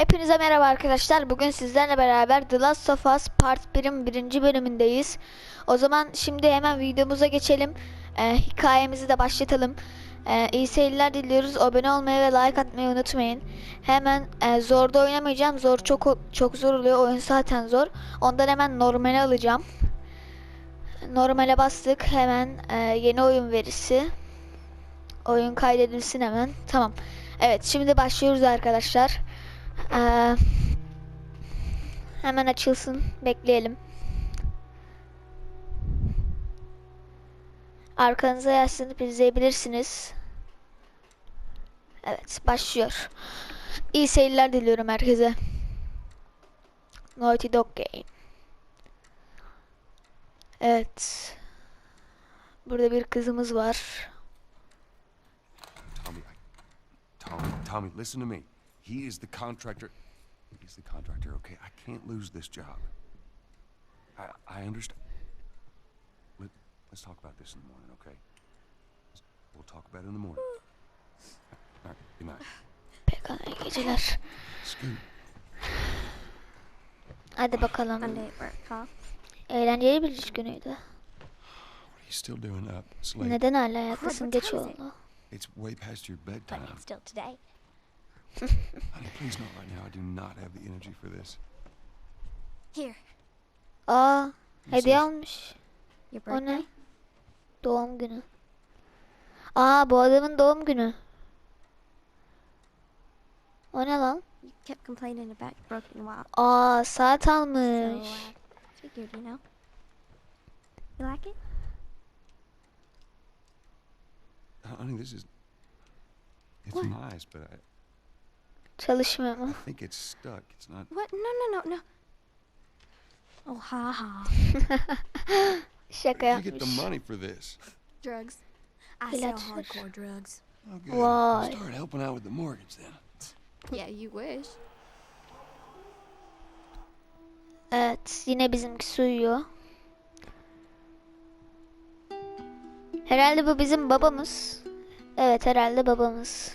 Hepinize merhaba arkadaşlar. Bugün sizlerle beraber The Last of Us Part 1'in birinci bölümündeyiz. O zaman şimdi hemen videomuza geçelim. Ee, hikayemizi de başlatalım. Ee, iyi seyirler diliyoruz. Abone olmayı ve like atmayı unutmayın. Hemen e, zorda oynamayacağım. Zor çok çok zor oluyor. Oyun zaten zor. Ondan hemen normale alacağım. Normale bastık. Hemen e, yeni oyun verisi. Oyun kaydedilsin hemen. Tamam. Evet şimdi başlıyoruz arkadaşlar. Ee, hemen açılsın. Bekleyelim. Arkanıza yaslanıp izleyebilirsiniz. Evet başlıyor. İyi seyirler diliyorum herkese. Naughty Dog Game. Evet. Burada bir kızımız var. Tommy, Tommy, listen to me. He is the contractor. He's the contractor, okay? I can't lose this job. I, I understand. Let, let's talk about this in the morning, okay? We'll talk about it in the morning. All right, good night. Pekala iyi geceler. Scoot, Hadi bakalım. Work, huh? Eğlenceli bir iş günüydü. what are you still doing up? It's late. Neden hala hayattasın? what Geç oldu. It's way past your But bedtime. it's still today. Honey, please not right now. I do not have the energy for this. Here, ah, Aa, Who hediye says- almış. your O ne? birthday. Doğum günü. Aa, bu adamın doğum günü. O ne lan? You kept complaining about your broken watch. Aa, saat uh, almış. So almış. I figured, you know. You like it? Uh, honey, this is. It's nice, but I, Çalışmıyor mu? I think it's stuck. It's not. What? No, no, no, no. Oh, ha ha. Şaka Where'd you get yapmış. the money for this? Drugs. I sell hardcore drugs. Oh, good. Start helping out with the mortgage then. Yeah, you wish. Evet, yine bizimkisi uyuyor. Herhalde bu bizim babamız. Evet, herhalde babamız.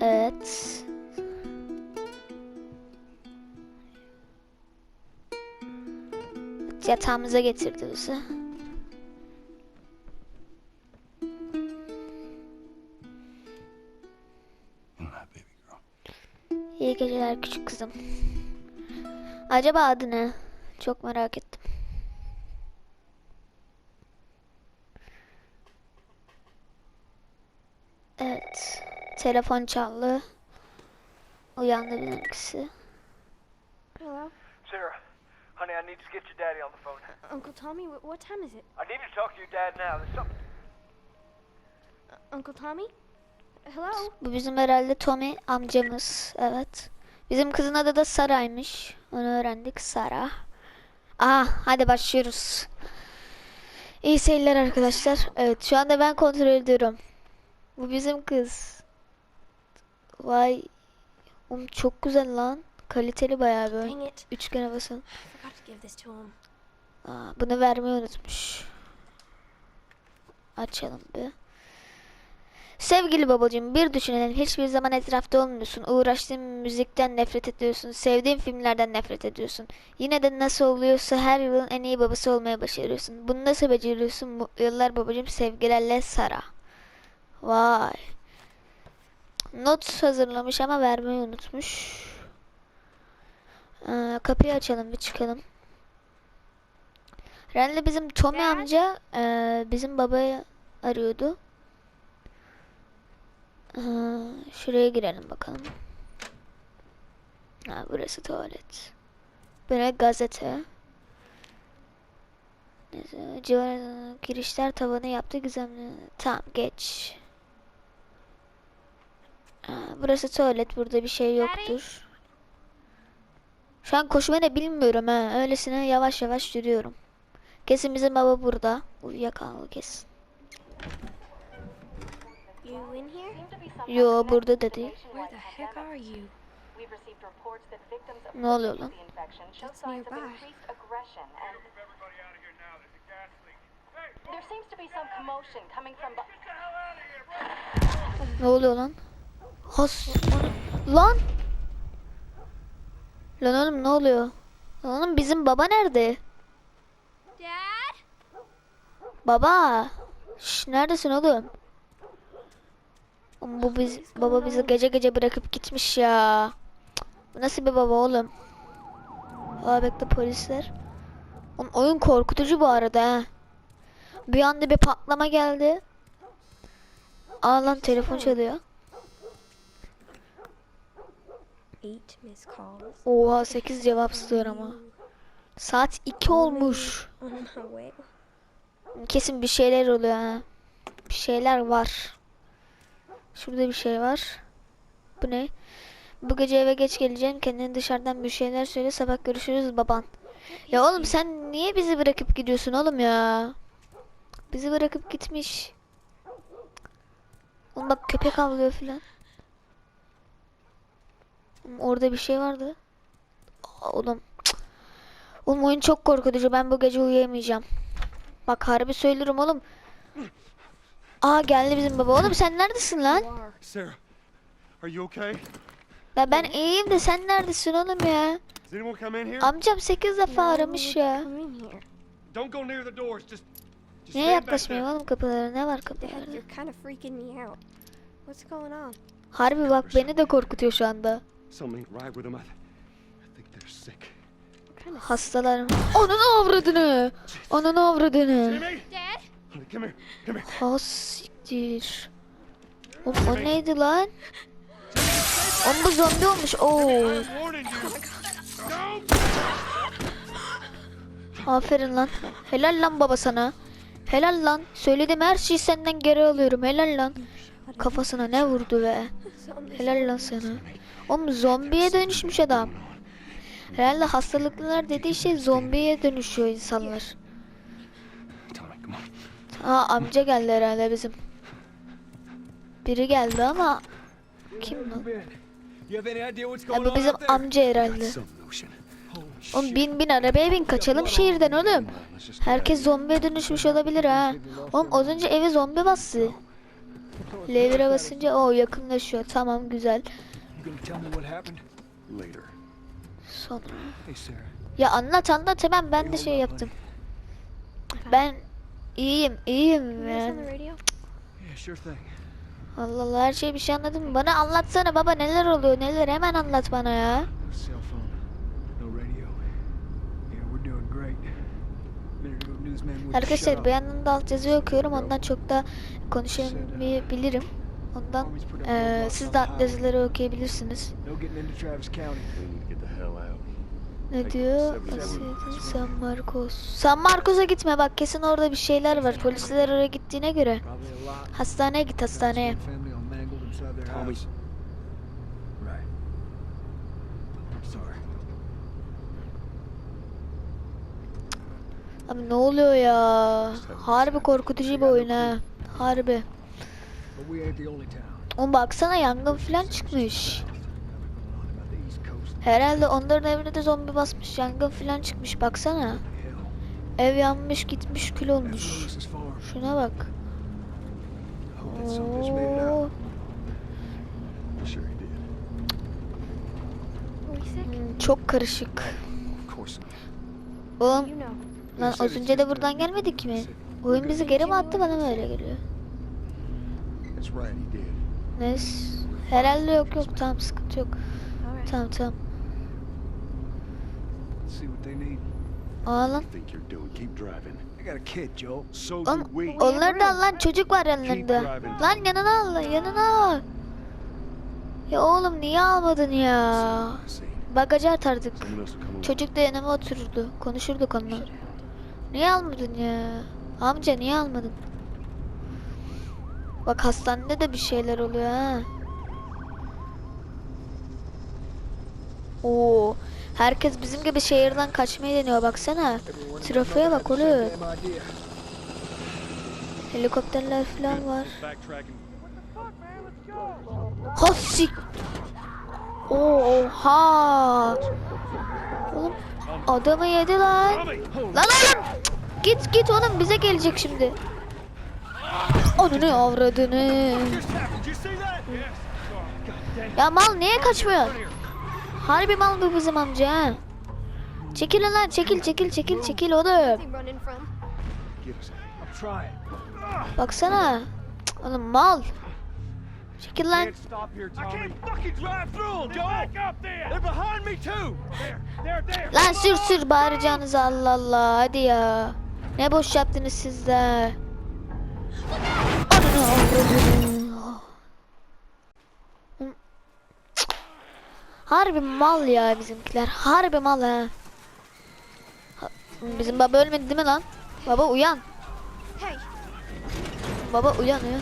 Evet. Yatağımıza getirdi bizi. İyi geceler küçük kızım. Acaba adı ne? Çok merak ettim. Evet. Telefon çaldı. Uyandı bizimkisi. Hello? Sarah, honey, I need to get your daddy on the phone. Uncle Tommy, wh- what time is it? I need to talk to your dad now. There's something. Uh, Uncle Tommy? Hello? Bu bizim herhalde Tommy amcamız. Evet. Bizim kızın adı da Sara'ymış. Onu öğrendik. Sara. Aha hadi başlıyoruz. İyi seyirler arkadaşlar. Evet şu anda ben kontrol ediyorum. Bu bizim kız. Vay. Oğlum çok güzel lan. Kaliteli bayağı böyle. Üçgene basın. Aa, bunu vermeyi unutmuş. Açalım bir. Sevgili babacığım bir düşünelim. Hiçbir zaman etrafta olmuyorsun. Uğraştığın müzikten nefret ediyorsun. Sevdiğin filmlerden nefret ediyorsun. Yine de nasıl oluyorsa her yılın en iyi babası olmaya başarıyorsun. Bunu nasıl beceriyorsun? Mutlu yıllar babacığım. Sevgilerle Sara. Vay. Not hazırlamış ama vermeyi unutmuş. Ee, kapıyı açalım bir çıkalım. Herhalde bizim Tommy Dad? amca eee, bizim babayı arıyordu. Ee, şuraya girelim bakalım. Ha, burası tuvalet. Böyle gazete. Neyse, civar girişler tavanı yaptı gizemli. Tamam geç. Burası tuvalet. Burada bir şey yoktur. Şu an koşmayı da bilmiyorum ha. Öylesine yavaş yavaş yürüyorum. Kesin bizim baba burada. Uyuyakaldı kesin. Yo burada da değil. Ne oluyor lan? Ne oluyor lan? Has. Lan. Lan oğlum ne oluyor? Lan oğlum bizim baba nerede? Dad? Baba. Şş, neredesin oğlum? Bu biz, baba bizi gece gece bırakıp gitmiş ya. Bu nasıl bir baba oğlum? Aa bekle polisler. Oğlum, oyun korkutucu bu arada ha. Bir anda bir patlama geldi. Aa lan telefon çalıyor. Oha 8 cevapsız var ama. Saat 2 olmuş. Kesin bir şeyler oluyor ha. Bir şeyler var. Şurada bir şey var. Bu ne? Bu gece eve geç geleceğim. Kendine dışarıdan bir şeyler söyle. Sabah görüşürüz baban. Ya oğlum sen niye bizi bırakıp gidiyorsun oğlum ya? Bizi bırakıp gitmiş. Oğlum bak köpek avlıyor filan. Orada bir şey vardı. Aa, Oğlum. cık. Oğlum oyun çok korkutucu. Ben bu gece uyuyamayacağım. Bak harbi söylüyorum oğlum. Aa geldi bizim baba. Oğlum sen neredesin lan? Sarah, are you okay? Ya ben iyiyim de sen neredesin oğlum ya? Amcam 8 defa aramış ya. Don't go near the doors. Just, just Niye yaklaşmıyor oğlum kapılara? Ne var kapılarda? Harbi bak beni de korkutuyor şu anda. Something ain't right with them. I, I think they're sick. What kind of Hastalar. Ananı avradını. Ananı avradını. Ha siktir. Oğlum o neydi lan? Oğlum bu zombi olmuş. Oo. No! Aferin lan. Helal lan baba sana. Helal lan. Söyledim her şeyi senden geri alıyorum. Helal lan. Kafasına ne vurdu be. Helal lan sana. Oğlum zombiye dönüşmüş adam. Herhalde hastalıklılar dediği şey zombiye dönüşüyor insanlar. Aa amca geldi herhalde bizim. Biri geldi ama kim lan? Ha, going bu bizim amca herhalde. Oğlum bin bin arabaya bin kaçalım şehirden oğlum. Herkes zombiye dönüşmüş olabilir ha. Oğlum az önce evi zombi bastı. L1'e basınca o yakınlaşıyor. Tamam güzel. You gonna tell me what happened? later. Sonra. Hey Sarah. Ya anlat anlat hemen ben de şey yaptım. Ben iyiyim iyiyim radio? Yeah, sure thing. Allah Allah her şeyi bir şey anladın mı? Bana anlatsana baba neler oluyor neler hemen anlat bana ya. Cell phone. No radio. Yeah, we're doing great. Arkadaşlar bir yandan da altyazı okuyorum ondan çok da konuşamayabilirim. Ondan eee, siz de altyazıları okuyabilirsiniz. Ne diyor? Asya'da San Marcos. San Marcos'a gitme bak kesin orada bir şeyler var. Polisler oraya gittiğine göre. Hastaneye git hastaneye. Abi ne oluyor ya? Harbi korkutucu bir oyun ha. Harbi. Oğlum baksana yangın falan çıkmış. On. Herhalde onların evine de zombi basmış. Yangın falan çıkmış baksana. Ev yanmış gitmiş kül olmuş. Şuna bak. Oo. Çok karışık. Oğlum lan az önce de buradan gelmedik mi? Oyun bizi geri mi attı bana mı öyle geliyor? That's right, he did. Neyse. Herhalde yok yok tamam sıkıntı yok. Tamam tamam. Let's see what they need. Aa lan. You think you're doing? Keep driving. I got a kid, Joel. So Oğlum we. onları da al lan çocuk var yanlarında. Lan yanına al lan yanına al. Ya oğlum niye almadın ya? Bagaja atardık. Çocuk da yanıma otururdu. Konuşurduk onunla. Niye almadın ya? Amca niye almadın? Bak hastanede de bir şeyler oluyor ha. Oo, herkes bizim gibi şehirden kaçmayı deniyor baksana. Trafiğe bak idea. Helikopterler falan var. Hasik. Oha. Oğlum adamı yedi lan. Lan oğlum! Git git oğlum bize gelecek şimdi. Ne avradını? Ya mal niye kaçmıyor? Harbi mal bu bizim amca. Çekil lan çekil çekil çekil çekil oğlum. Baksana. Cık, Oğlum mal. Çekil lan. Lan sür sür bağıracağınızı Allah Allah hadi ya. Ne boş yaptınız siz de. Harbi mal ya bizimkiler. Harbi mal ha. Bizim baba ölmedi değil mi lan? Baba uyan. Hey, Baba uyan uyan.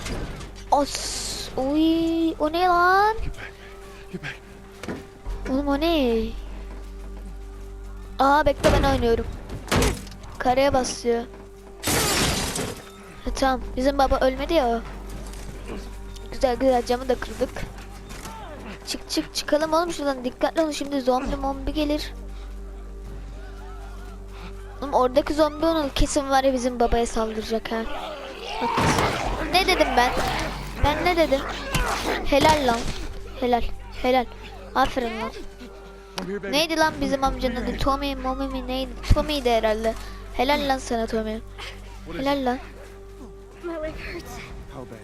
Os. Uy, o ne lan? Oğlum o ne? Aa bekle ben oynuyorum. Kareye basıyor. Ha, tamam bizim baba ölmedi ya o. Güzel güzel camı da kırdık. Çık çık çıkalım oğlum şuradan dikkatli olun şimdi zombi mombi gelir. Oğlum oradaki zombi onu kesin var ya bizim babaya saldıracak ha. Ne dedim ben? Ben ne dedim? Helal lan. Helal. Helal. Aferin lan. Neydi lan bizim amcanın adı? Tommy, Mommy mi neydi? Tommy'ydi herhalde. Helal lan sana Tommy. Helal lan.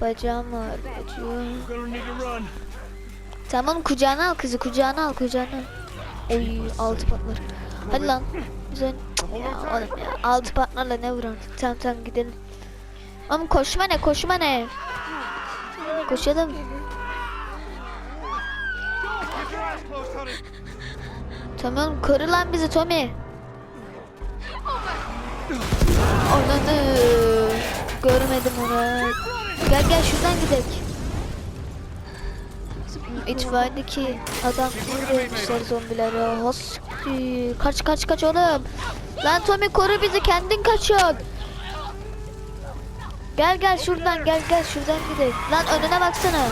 Bacağım var. Run. Tamam kucağına al kızı kucağına al kucağına al. Oy altı patlar. Hadi lan. Güzel. Ya oğlum ya altı patlarla ne vurar? Tamam tamam gidelim. Oğlum koşma ne koşma ne? Koşalım. Tamam koru lan bizi Tommy. Ananı görmedim onu. Gel gel şuradan gidelim. İtfaiyedeki adam vurmuşlar zombilere. Hoski. Kaç kaç kaç oğlum. Lan Tommy koru bizi kendin kaçıyorsun. Gel gel şuradan gel gel şuradan gidelim. Lan önüne baksana.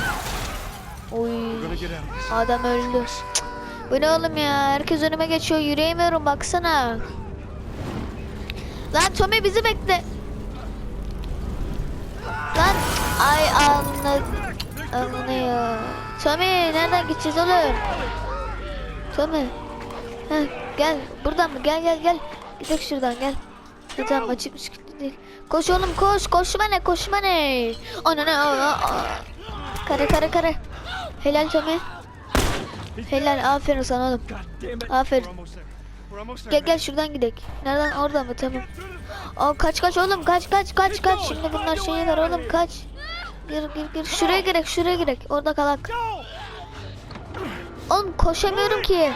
Oy. Adam öldü. Bu ne oğlum ya? Herkes önüme geçiyor. Yürüyemiyorum baksana. Lan Tommy bizi bekle. Lan ay anladım. Anlıyor. Tommy nereden gideceğiz oğlum? Tommy. Heh, gel buradan mı? Gel gel gel. Gidelim şuradan gel. Ha, tamam açıkmış kilitli değil. Koş oğlum koş. Koşma ne koşma ne. Ana ne. Kare kare kare. Helal Tommy. Helal aferin sana oğlum. Aferin. Gel gel şuradan gidelim. Nereden oradan mı tamam. Aa kaç kaç oğlum kaç kaç kaç kaç. Şimdi bunlar şeyi var oğlum kaç. Gir gir gir. Şuraya girek şuraya girek. Orada kalak. Oğlum koşamıyorum ki.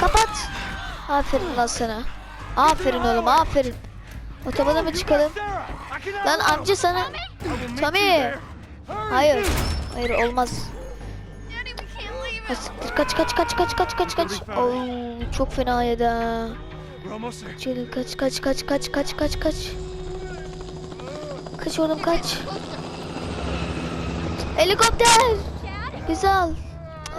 Kapat. Aferin lan sana. Aferin oğlum aferin. Otobana mı çıkalım? Lan amca sana. Tommy. Hayır. Hayır olmaz. Siktir. Kaç kaç kaç kaç kaç kaç kaç. Oo, çok fena yedi ha. Kaç kaç kaç kaç kaç kaç kaç. Kaç oğlum kaç. Helikopter. Güzel.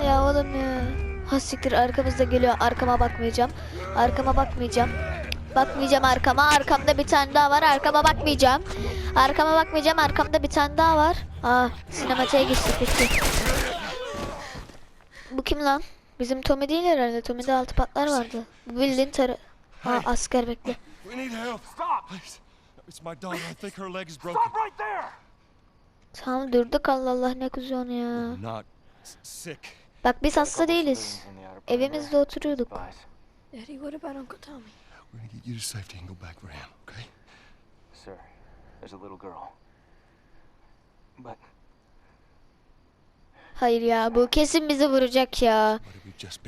Ya oğlum ya. Ha siktir arkamızda geliyor. Arkama bakmayacağım. Arkama bakmayacağım. Bakmayacağım arkama. Arkamda bir tane daha var. Arkama bakmayacağım. Arkama bakmayacağım. Arkamda bir tane daha var. Aa sinematiğe geçtik peki. Bu kim lan? Bizim Tommy değil herhalde. Tommy'de altı patlar vardı. Bu bildiğin tarı. Aa asker bekle. We need help. Stop! It's my daughter. I think her leg is broken. Stop right there! Tamam durduk Allah Allah ne onu ya. Bak biz hasta değiliz. Evimizde oturuyorduk. Daddy, what about Uncle Tommy? We're gonna get you to safety and go back for him, okay? Sir, there's a little girl. But Hayır ya bu kesin bizi vuracak ya.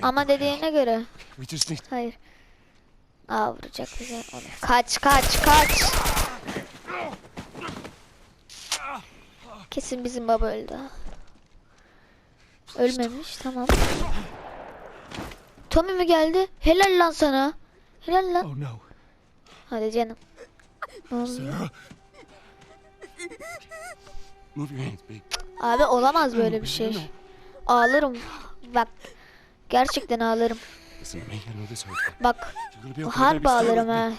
Ama dediğine göre. Hayır. Aa vuracak bizi. Oğlum, Kaç kaç kaç. Kesin bizim baba öldü. Ölmemiş tamam. Tommy mi geldi? Helal lan sana. Helal lan. Oh no. Hadi canım. Ne oluyor? Abi olamaz böyle bir şey. Ağlarım. Bak. Gerçekten ağlarım. Bak. Harbi ağlarım ha.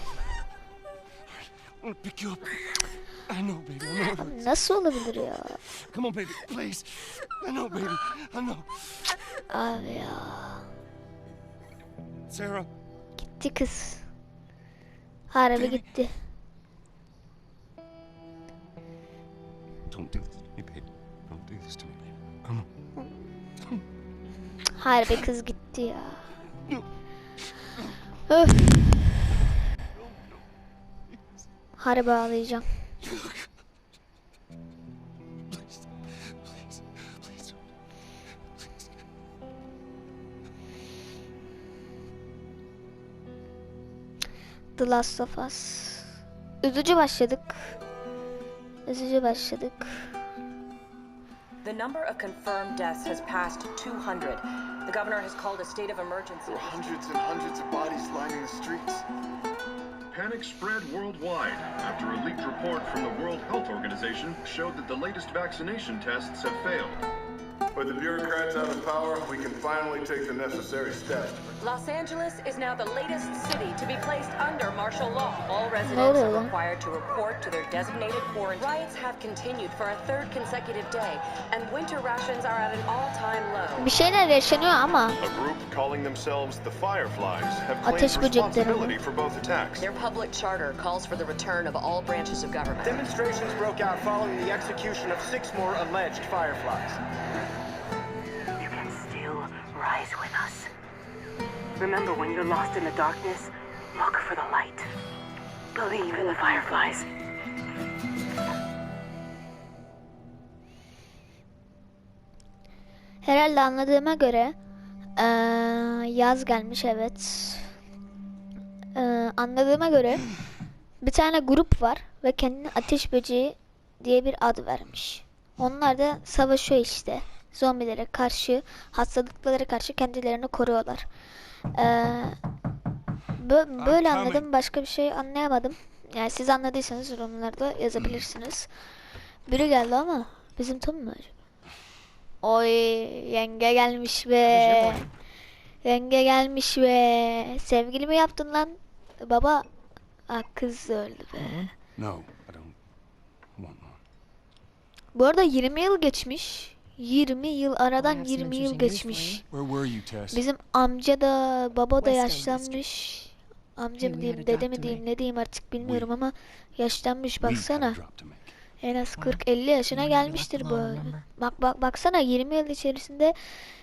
I know, baby. I know. Nasıl olabilir ya? Come on, baby, please. I know, baby. I know. Abi ya. Sarah, Gitti kız. Harbi Baby. gitti. don't do this to me, baby. Don't do this to me, baby. Come on. Harbi kız gitti ya. Öf. Harbi ağlayacağım. Please, please, please. The Last of Us. Üzücü başladık. Üzücü başladık. The number of confirmed deaths has passed 200. The governor has called a state of emergency. There are hundreds and hundreds of bodies lining the streets. Panic spread worldwide after a leaked report from the World Health Organization showed that the latest vaccination tests have failed. With the bureaucrats out of power, we can finally take the necessary steps. Los Angeles is now the latest city to be placed under martial law. All residents are required to report to their designated quarantine. Riots have continued for a third consecutive day, and winter rations are at an all-time low. Bir şeyler yaşanıyor ama A group calling themselves the Fireflies have Ateş claimed böcekleri responsibility for both attacks. Their public charter calls for the return of all branches of government. Demonstrations broke out following the execution of six more alleged fireflies. You can still rise with us. Remember, when you're lost in the darkness, look for the light. Believe in the fireflies. herhalde anladığıma göre eee, yaz gelmiş evet. Eee, anladığıma göre bir tane grup var ve kendine ateş böceği diye bir ad vermiş. Onlar da savaşıyor işte. Zombilere karşı, hastalıklara karşı kendilerini koruyorlar. Eee, bö- böyle anladım. Başka bir şey anlayamadım. Yani siz anladıysanız yorumlarda yazabilirsiniz. Biri geldi ama bizim Tom mu acaba? Oy yenge gelmiş be. Yenge gelmiş be. Sevgili mi yaptın lan? Baba. Ah kız öldü be. No, I don't want one. Bu arada 20 yıl geçmiş. 20 yıl aradan have some 20 yıl geçmiş. Bizim amca da baba da yaşlanmış. Amca mı diyeyim dede mi diyeyim ne diyeyim artık bilmiyorum ama yaşlanmış baksana. En az 40-50 yaşına gelmiştir bu. Bak bak baksana 20 yıl içerisinde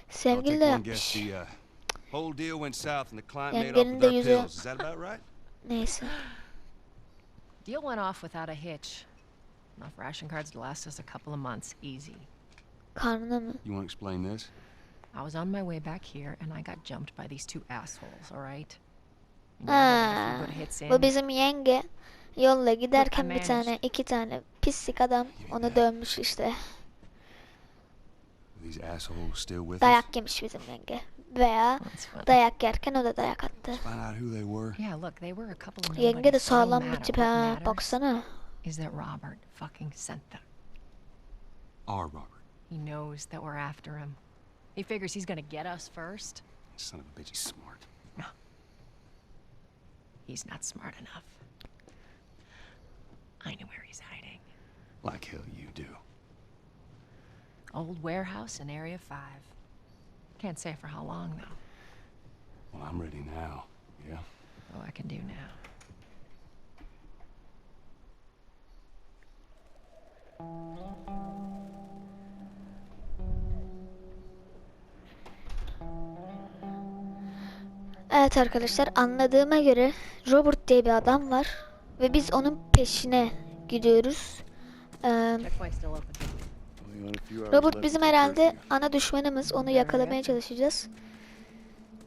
sevgili de yapmış. Uh, with de yüzü-? Neyse. Deal went off without a hitch. Enough ration cards to last us a couple of months, easy. Karnına mı? You want to explain this? I was on my way back here and I got jumped by these two assholes, alright? You know, there was a Ha, few good hits in. bu bizim yenge yolla giderken bir tane iki tane pislik adam onu dövmüş işte. Are these assholes still with us? Dayak yemiş bizim yenge. Veya dayak yerken o da dayak attı. Find out who they were. Yeah, look, they were a couple of Yenge de sağlam bir tip ha. Baksana. Is that Robert fucking sent them. Our Robert. He knows that we're after him. He figures he's gonna get us first. Son of a bitch, he's smart. No. He's not smart enough. I know where he's hiding. Like hell you do. Old warehouse in Area 5. Can't say for how long, though. Well, I'm ready now. Yeah? Oh, I can do now. Evet arkadaşlar anladığıma göre Robert diye bir adam var. Ve biz onun peşine gidiyoruz. Ee, Robert bizim herhalde ana düşmanımız. Onu yakalamaya çalışacağız.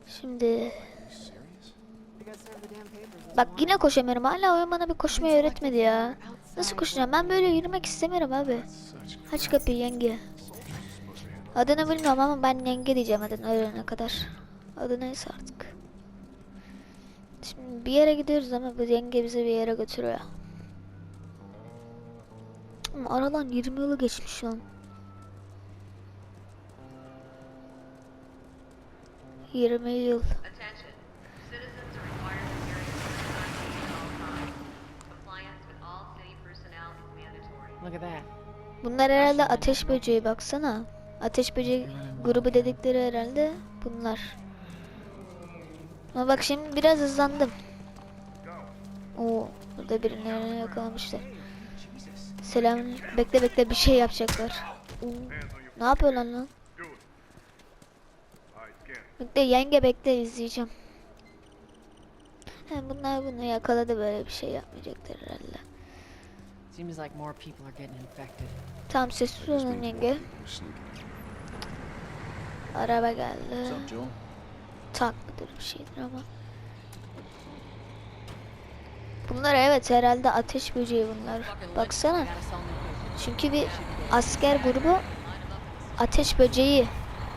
Şimdi Bak yine koşamıyorum. Hala oyun bana bir koşmayı öğretmedi ya. Nasıl koşacağım? Ben böyle yürümek istemiyorum abi. Aç kapıyı yenge. Adını bilmiyorum ama ben yenge diyeceğim adını öğrenene kadar. Adı neyse artık. Şimdi bir yere gidiyoruz ama bu yenge bizi bir yere götürüyor. Ama aradan 20 yılı geçmiş lan. 20 yıl. Bunlar herhalde ateş böceği baksana. Ateş böceği grubu dedikleri herhalde bunlar. Ama bak şimdi biraz hızlandım. Oo, burada birilerini yakalamışlar. Selam. Bekle bekle bir şey yapacaklar. Oo, ne yapıyorlar lan? Bekle yenge bekle izleyeceğim. He, bunlar bunu yakaladı böyle bir şey yapmayacaklar herhalde. Seems like more people are getting infected. Tamam sessiz olun yenge. Araba geldi. Tak mıdır bir şeydir ama. Bunlar evet herhalde ateş böceği bunlar. Baksana. Çünkü bir asker grubu ateş böceği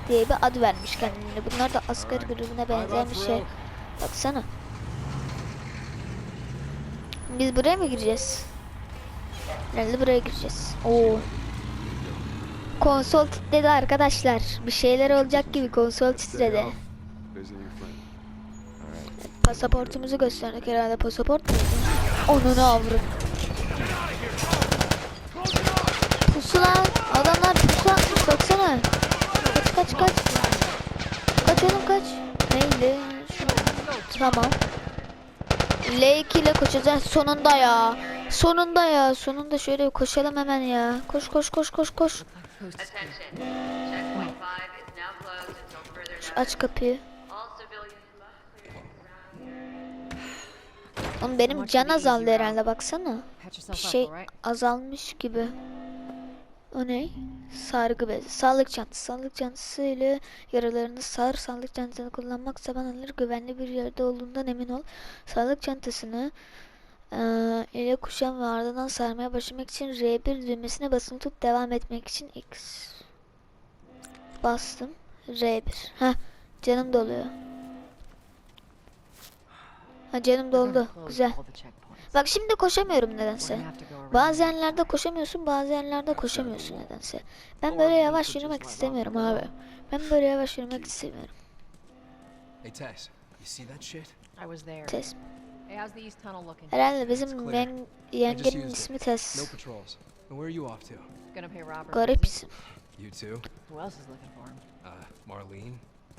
diye bir ad vermiş kendilerine. Bunlar da asker grubuna benzer bir şey. Baksana. Biz buraya mı gireceğiz? Herhalde buraya gireceğiz. Oo. Konsol titredi arkadaşlar. Bir şeyler olacak gibi konsol titredi. Pasaportumuzu gösterdik herhalde. Pasaport muydu? Onunu avrum. Pusu lan. Adamlar pusu atmış baksana. Kaç kaç kaç. Kaç oğlum kaç. Neydi? Tamam. L2 ile koşacağız sonunda ya. Sonunda ya. Sonunda şöyle koşalım hemen ya. Koş koş koş koş koş. Attention. Checkpoint 5 is now closed until further Şu aç kapıyı. Oğlum benim can azaldı herhalde baksana. Bir şey azalmış gibi. O ne? Sargı bezi. Sağlık çantası. Sağlık çantası ile yaralarını sar. Sağlık çantasını kullanmak zaman alır. Güvenli bir yerde olduğundan emin ol. Sağlık çantasını eee, ile kuşan ve ardından sarmaya başlamak için R1 düğmesine basılı tutup devam etmek için X. Bastım. R1. Heh. Canım doluyor. Ha canım doldu. Güzel. Bak şimdi koşamıyorum nedense. Bazı yerlerde koşamıyorsun, bazı yerlerde koşamıyorsun nedense. Ben böyle yavaş yürümek istemiyorum abi. Ben böyle yavaş yürümek istemiyorum. Hey, Tess, you see that shit? I was there. Tess. Hey, how's the east tunnel looking? Herhalde bizim yen- I just yengenin ismi Tess. patrols. And where are you off to? Gonna pay Robert. Garip isim. You too? Who else is looking for him? Uh, Marlene?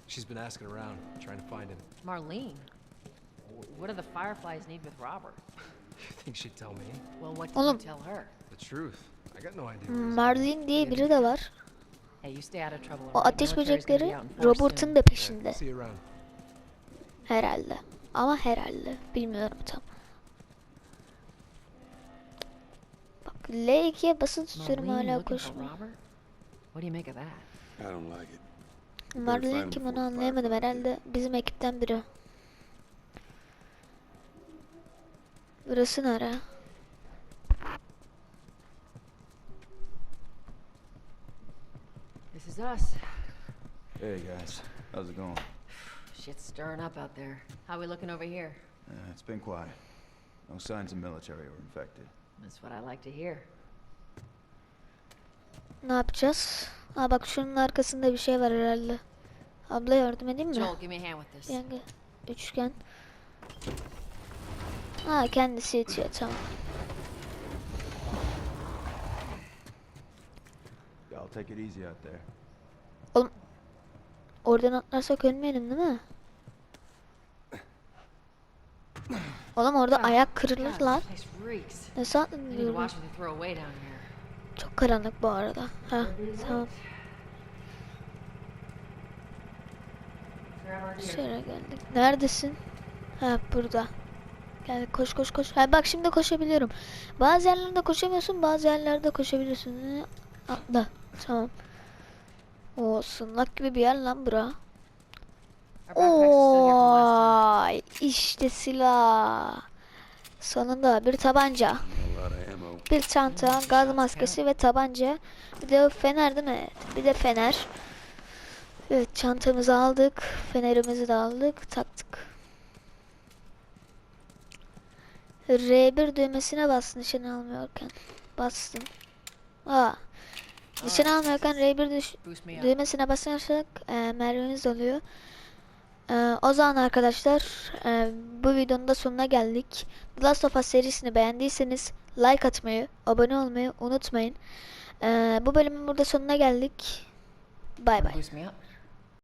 She's been asking around, trying to find him. Marlene. What do the Fireflies need with Robert? You think she'd tell me? Well, what did Oğlum. you tell her? The truth. I got no idea. he's Marlin diye biri de var. Hey, you stay out of trouble. O ateş Military's gonna be böcekleri out in force Robert'ın soon. da peşinde. See you around. Herhalde. Ama herhalde. Bilmiyorum tam. Bak L2'ye basılı tutuyorum Marlene hala looking for koşmuyor. Robert? What do you make of that? I don't like it. Marlin kim onu anlayamadım. Herhalde bizim ekipten biri. Burası nere? This is us. Hey guys, how's it going? Shit's stirring up out there. How we looking over here? Uh, it's been quiet. No signs of military or infected. That's what I like to hear. Ne yapacağız? Aa bak şunun arkasında bir şey var herhalde. Abla yardım edeyim mi? Joel, give me a hand with this. Yenge. Üçgen. Ha kendisi itiyor tamam. Y'all take it easy out there. Oradan atlarsak ölmeyelim değil mi? Oğlum orada ayak kırılır lan. Nasıl here. Çok karanlık bu arada. Ha tamam. Şöyle geldik. Neredesin? Ha burada. Gel koş koş koş. Ha bak şimdi koşabiliyorum. Bazı yerlerde koşamıyorsun, bazı yerlerde koşabiliyorsun. Ee, Atla. Tamam. O sınlak gibi bir yer lan bura. Oy, işte silah. Sonunda bir tabanca, bir çanta, gaz maskesi ve tabanca. Bir de fener değil mi? Evet, Bir de fener. Evet çantamızı aldık. Fenerimizi de aldık. Taktık. R1 düğmesine bas nişan almıyorken. Bastım. Aa. Nişan almıyorken R1 düş Boost me up. düğmesine basarsak e, mermimiz oluyor. E, o zaman arkadaşlar e, bu videonun da sonuna geldik. The Last of Us serisini beğendiyseniz like atmayı, abone olmayı unutmayın. Ee, bu bölümün burada sonuna geldik. Bay bay.